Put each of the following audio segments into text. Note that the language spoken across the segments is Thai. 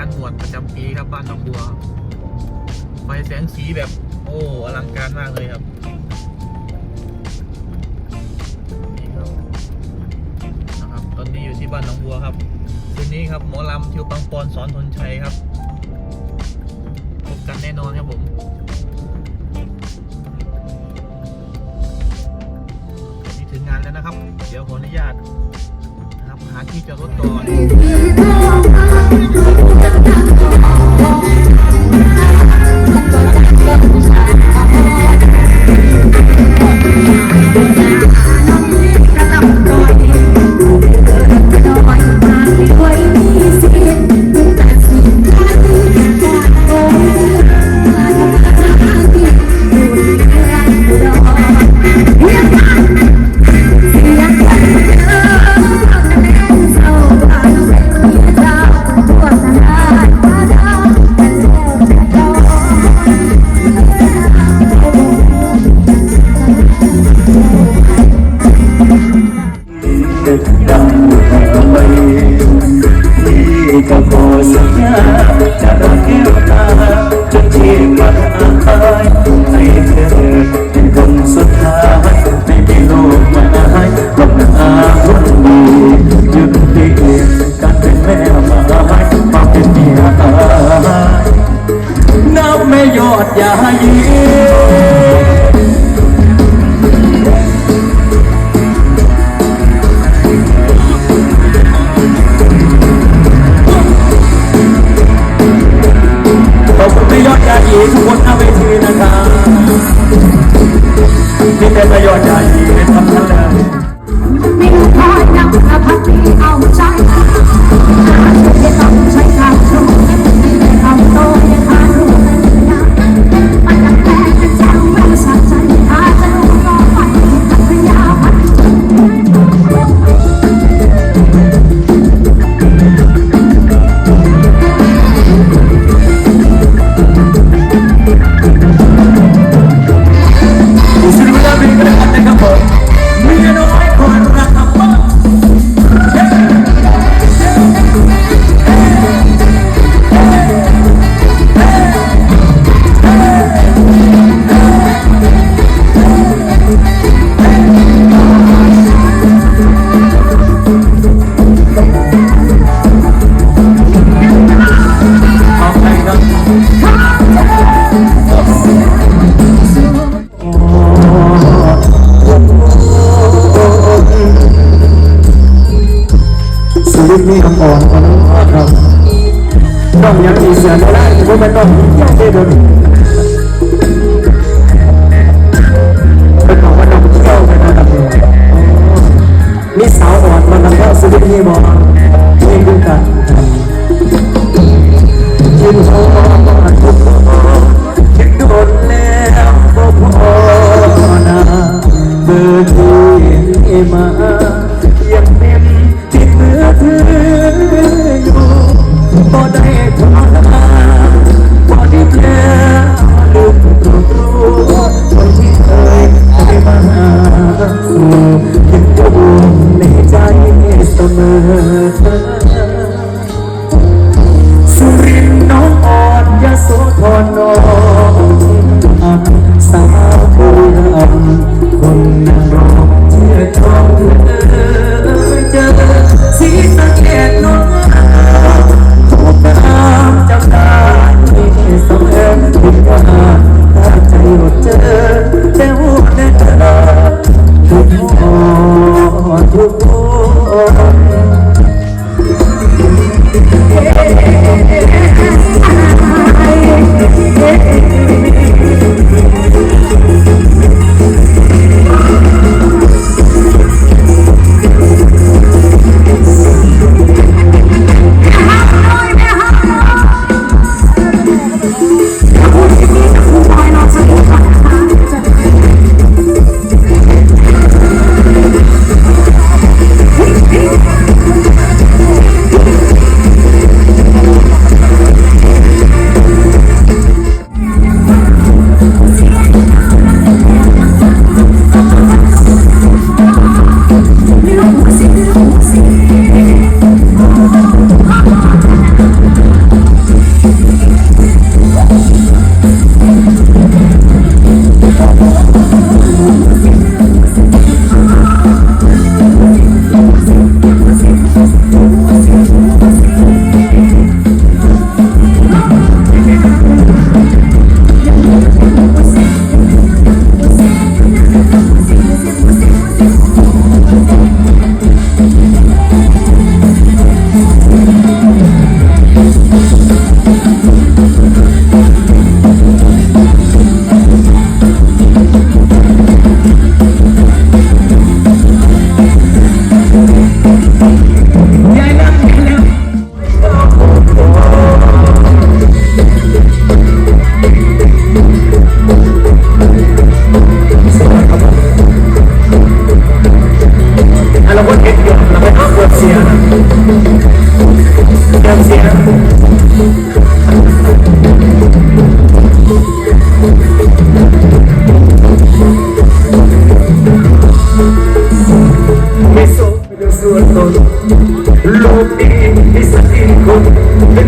านบวชประจำปีครับบ้านหนองบัวไฟแสงสีแบบ โอ้อลังการมากเลยครับนี่ครับนะครับ ตอนนี้อยู่ที่บ้านหนองบัวครับคืนนี้ครับหมอลำทิวปังปอนสอนทนชัยครับพบกันแน่นอนครับผมนี่ถึงงานแล้วนะครับ เดี๋ยวขออนุญาตนะครับหาที่จอดรถก่อน ที่ก็ขาชีวิตนี้บอกนี่ดูกันยินโซ่ทุกคนคิดโดนแล้วบ่พอนะเบอร์ที่มา สุรินทร์น้องอ่อนยโสธรน้องอักสาวผู้รำคนนังรอเชื่อทองเธอเจอสีสะเกดน้อง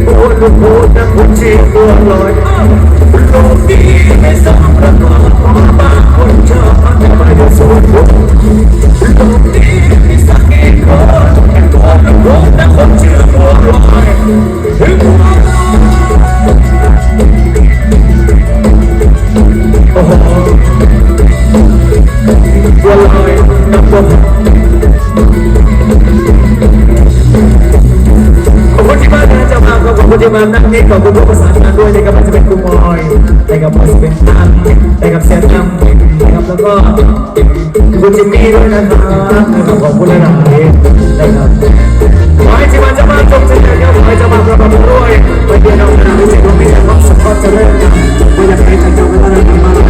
เป็นโบลูกโบแต่คนเชี่ยวลอยโคุณที่มานั่งนี่ขอบคุณผู้ประสานงานด้วยนะครับมันจะเป็นคุณมอยนะครับมันจะเป็นตั้งนะครับเสียตั้งนะครับแล้วก็คุณจิมมี่ด้วยนะครับนะครับขอบคุณหลายๆนะครับขอให้ที่มาจะมาจงเจริญครับขอให้จะมาประกอบด้วยไปเดือนเอาหน้าให้สิ่งที่มีแต่ความสุขความเริญครับไม่อยากให้ใครจำไม่ได้กันมาเลย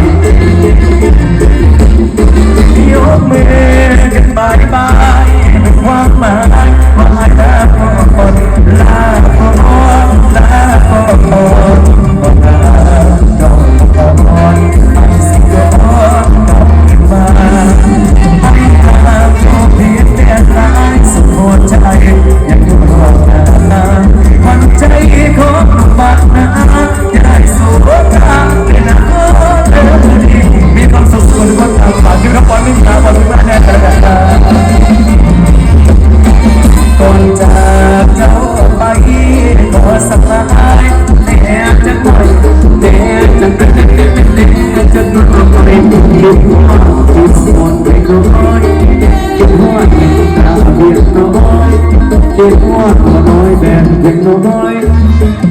ยกมือกันบายบายเป็นความหมายว่าลาพอลา hoa nói đèn đèn nó nói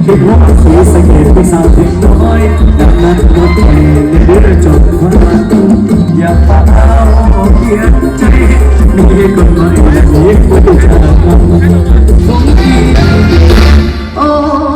Khi hoa khí xanh đèn đi sao thì nói Đàn nát nó thề để đứa tròn hoa Nhà ta tao có kiến cháy Đi còn mãi là nhịp của ta Không khi oh